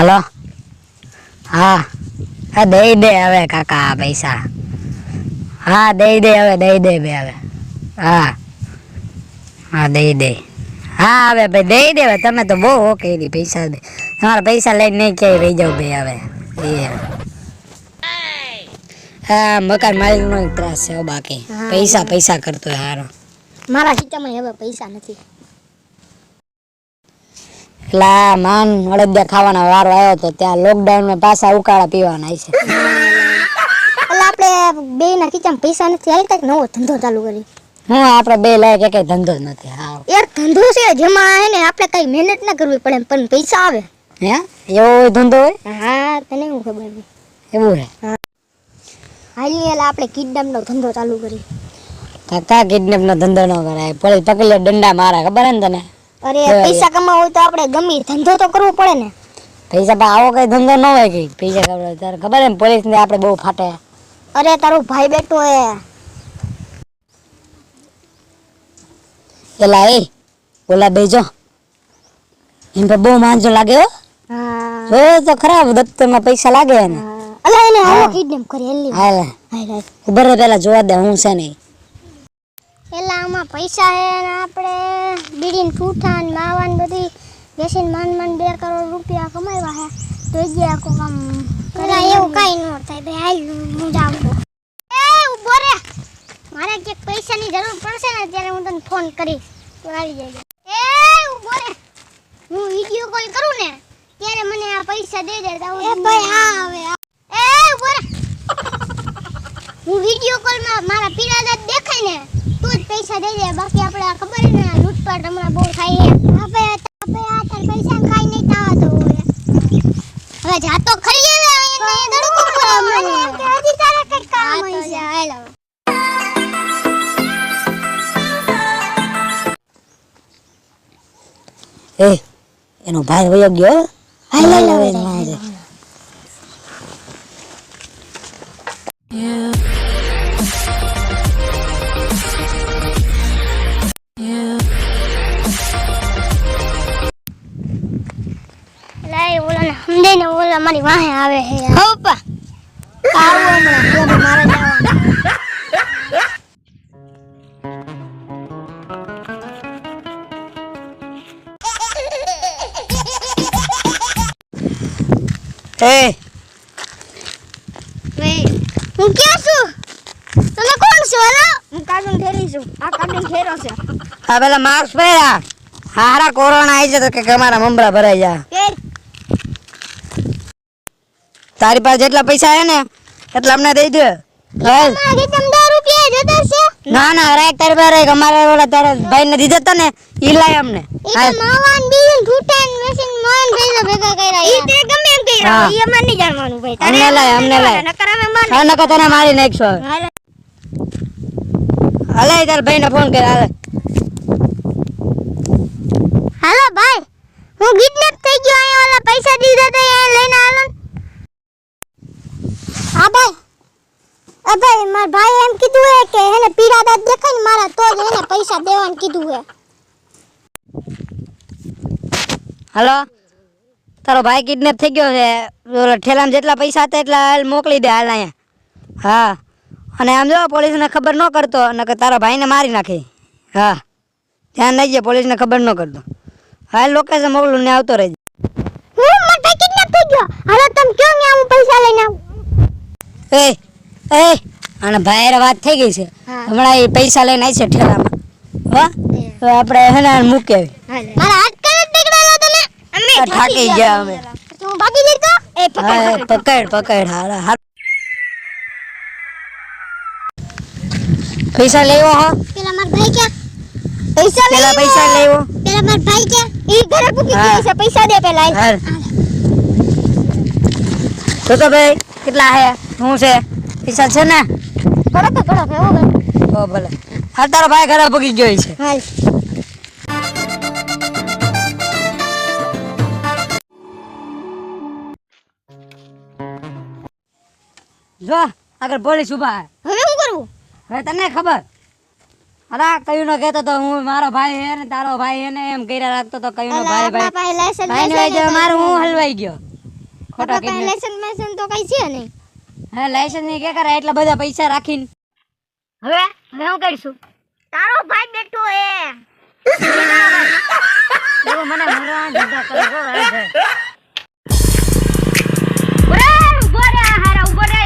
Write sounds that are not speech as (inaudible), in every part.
Hello? હા. હા દઈ દે હવે કાકા પૈસા. હા દઈ દે હવે દઈ દે બે હવે. હા. હા દઈ દે. હા હવે ભાઈ દઈ દે તમે તો બહુ ઓકે રી પૈસા દે. તમારા પૈસા લઈને નહીં ક્યાંય રહી જાવ ભાઈ હવે. એ. હા મકાન માલિક નો ત્રાસ છે બાકી. પૈસા પૈસા કરતો હારો. મારા ખીચામાં હવે પૈસા નથી. એટલે માન અડદિયા ખાવાનો વારો આવ્યો તો ત્યાં લોકડાઉનમાં પાછા ઉકાળા પીવાના છે. એટલે આપણે બે ના કિચન પૈસા નથી આવી કે નવો ધંધો ચાલુ કરી હું આપણે બે લાયક એક ધંધો જ નથી હા. યાર ધંધો છે જેમાં હે ને આપણે કઈ મહેનત ના કરવી પડે પણ પૈસા આવે. હે? એવો ધંધો હોય? હા તને હું ખબર નહીં એવું હે? હાલી એટલે આપણે કિડનેપ નો ધંધો ચાલુ કરી કાકા કિડનેપ નો ધંધો ન કરાય? પોલીસ પકડી લે દંડા મારા ખબર હે ને તને? અરે પૈસા કમાવા હોય તો આપણે ગમે ધંધો તો કરવો પડે ને. પૈસા પણ આવો કઈ ધંધો ન હોય કે પૈસા ખબર તારે ખબર ને પોલીસ ને આપણે બહુ ફાટે. અરે તારો ભાઈ બેઠો હે. એલા એ ઓલા બેજો એમ તો બહુ માંજો લાગે હો. હા. તો ખરાબ દફતરમાં પૈસા લાગે ને. અલા એને આવો કિડનેપ કરી એલી હાલ. હાલ ઉભરે પેલા જોવા દે હું છે નહીં એટલે આમાં પૈસા છે અને આપણે બીડીને ઠૂઠા ને માવા ને બધી બેસીને માંડ માંડ બે કરોડ રૂપિયા કમાવ્યા હે તો ગયા આખું કામ પેલા એવું કઈ ન થાય ભાઈ હાલ હું જાઉં. એ ઊભો રે. મારે ક્યાંક પૈસાની જરૂર પડશે ને ત્યારે હું તને ફોન કરીશ. તો આવી જાય એ ઊભો રે. હું વિડિયો કોલ કરું ને ત્યારે મને આ પૈસા દે દે તો એ ભાઈ હા હવે હું વિડિયો કોલમાં મારા દાંત દેખાય ને તું જ પૈસા દઈ દે. બાકી આપણે ખબર ને લૂંટપાટ હમણાં બહુ થાય છે. આપણે આપણે આ તાર પૈસા ખાઈ નહીં તાવા તો હવે જાતો ખરી હવે અહીંયા દડકો કરો મને હજી તારે કઈ કામ હોય છે હાલ. એ એનો ભાઈ વયો ગયો? હાલ, હાલ, હવે હાલ, સમજે ને ઓલા મારી વાહે આવે છે હો પા આવો હમણાં હવે મારે જવાનું એ ભાઈ હું ક્યાં છું તમે કોણ છો હલો હું કાગન ઠેરી છું આ કાગન ઠેરો છે આ પેલા માસ્ક પહેર્યા હારા કોરોના આવી છે તો કે અમારા મમરા ભરાઈ જા પેર તારી પાસે જેટલા પૈસા હે ને એટલા અમને દઈ દે. ના ના રાખ તારી પાસે રાખ. અમારે ઓલા તારા ભાઈ ને દીધા હતા ને ઈ લાય અમને. ઈ માવાન બીજું ઘૂંટણ મેશિન મોન પૈસા ભેગા કર્યા. ઈ તે ગમે એમ હા. ઈ અમાર નહીં જાણવાનું ભાઈ. અમને લાય અમને લાય. નકર અમે માર હા નકર તને મારી નાખશો હાલે. હાલે ભાઈ ને ફોન કર હાલે. હાલો ભાઈ હું કિડનેપ થઈ ગયો અહીંયા ઓલા પૈસા દીધા અહીંયા લઈને આલો. હા ભાઈ. અ ભાઈ, માર ભાઈ એમ કીધું હે કે એને પીડા દાંત દેખાય ને મારા, તો એને પૈસા દેવાનું કીધું હે. હલો. તારો ભાઈ કિડનેપ થઈ ગયો છે. ઓલા ઠેલામાં જેટલા પૈસા હતા એટલા હાલ મોકલી દે હાલ અહીંયા. હા. અને આમ જો, પોલીસને ખબર ન કરતો, નકર તારા ભાઈને મારી નાખે. હા. ધ્યાન રાખજે, પોલીસને ખબર ન કરતો. હાલ લોકેશન મોકલું ને આવતો રહેજે હું માર ભાઈ કિડનેપ થઈ ગયો હાલો તમે કયો ને હું પૈસા લઈને આવું એ એ અને ભાઈ હારે વાત થઈ ગઈ છે. હા. હમણાં એ પૈસા લઈને આવી છે ઠેલામાં. હા? તો આપણે હે ને મૂકી આવી. મારા હાથ કરે પકડાયેલો તમે અમે આ થાકી ગયા અમે તો હું ભાગી જઈ તો? એ હા એ પકડ પકડ. હારા હાર પૈસા લેવો હો. પેલા માર ભાઈ ક્યાં? પૈસા લઈ પેલા લો. પૈસા લેવો પેલા માર ભાઈ ક્યાં? ઈ ઘરે પૂકી હા. ગયો છે. પૈસા દે પેલા. ઈ. હાલ. તો તો ભાઈ કેટલા હે? શું છે? પૈસા છે ને? કડક હે હો ભાઈ તો ભલે. હાલ તારો ભાઈ ઘરે પગી ગયો છે. હાલ. જો આગળ પોલીસ ઊભા હવે શું કરવું હવે તને ખબર? અરે કયું નો કહેતો તો હું મારો ભાઈ હે ને તારો ભાઈ હે ને એમ કર્યા રાખતો તો કયું નો ભાઈ ભાઈ ભાઈ ને મારું હું હલવાઈ ગયો. ખોટા પાસે લેસન મેસન તો કઈ છે નહીં. હા લાયસન્સની કે કરે એટલા બધા પૈસા રાખીને. હવે હવે હું કરીશું? તારો ભાઈ બેઠો (laughs) એ મને મરવા જતા કરે ઊભો રે હારા ઊભો રે.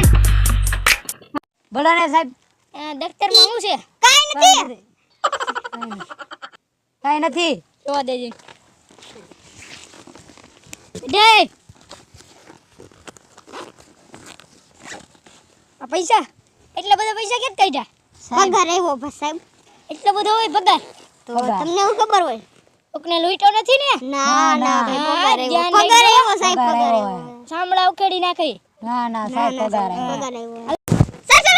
બોલો ને સાહેબ. દફતરમાં શું છે? કાઈ નથી. કઈ નથી. જોવા દેજે. દે આ પૈસા? એટલા બધા પૈસા કેમ કાઢ્યા? પગાર આવ્યો બસ સાહેબ. એટલો બધો હોય પગાર? તો તમને એવું ખબર હોય? કોકને લૂંટો નથી ને? ના ના પગાર આવ્યો પગાર આવ્યો સાહેબ પગાર આવ્યો. સાંભળા ઉખેડી નાખી. ના ના સાહેબ પગાર આવ્યો. પગાર આવ્યો સર સર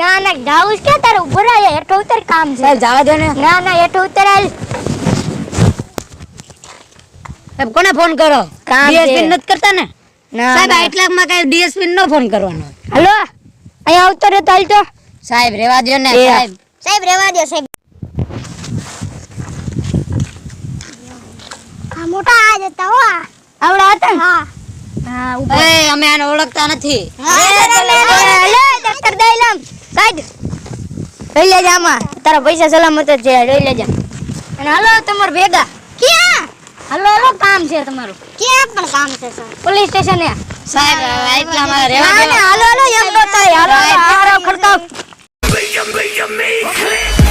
ના ના જાઉં કે તારે ઊભો રહે હેઠો ઉતર કામ છે. સાહેબ જવા દો ને. ના ના હેઠો ઉતર આલ સાહેબ કોને ફોન કરો? કામ છે. ડીએસપી નથી કરતા ને? ના સાહેબ આ એટલામાં કઈ ડીએસપી નો ફોન કરવાનો. હલો? અહીંયા આવતો રે તો તો. સાહેબ રેવા દો ને સાહેબ. સાહેબ રેવા દો સાહેબ. આ મોટા આ જતા હો આવડા હતા? હા. હા એ અમે આને ઓળખતા નથી. દફતર ડોક્ટર દઈલમ સાઈડ લઈ લેજે આમાં. તારા પૈસા સલામત જ છે લઈ લેજે. અને હાલો તમાર ભેગા. ક્યાં? હાલો હાલો કામ છે તમારું. ક્યાં પણ કામ છે સર પોલીસ સ્ટેશન. સાહેબ એટલા એટલામાં રેવા દો હાલો you, me, you, me, click.